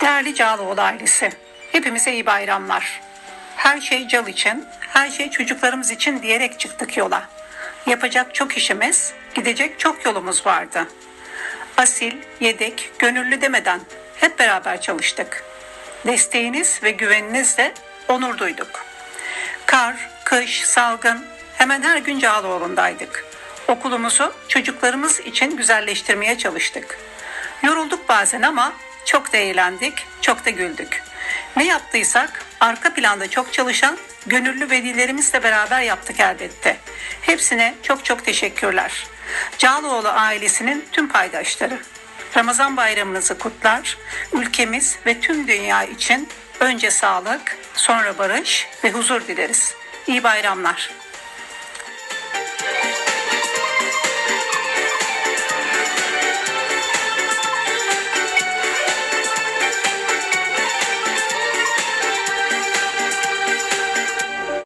Değerli Cağaloğlu ailesi, hepimize iyi bayramlar. Her şey Cal için, her şey çocuklarımız için diyerek çıktık yola. Yapacak çok işimiz, gidecek çok yolumuz vardı. Asil, yedek, gönüllü demeden hep beraber çalıştık. Desteğiniz ve güveninizle onur duyduk. Kar, kış, salgın hemen her gün Cağaloğlu'ndaydık. Okulumuzu çocuklarımız için güzelleştirmeye çalıştık. Yorulduk bazen ama çok da eğlendik, çok da güldük. Ne yaptıysak arka planda çok çalışan gönüllü velilerimizle beraber yaptık elbette. Hepsine çok çok teşekkürler. Cağaloğlu ailesinin tüm paydaşları. Ramazan bayramınızı kutlar. Ülkemiz ve tüm dünya için önce sağlık, sonra barış ve huzur dileriz. İyi bayramlar.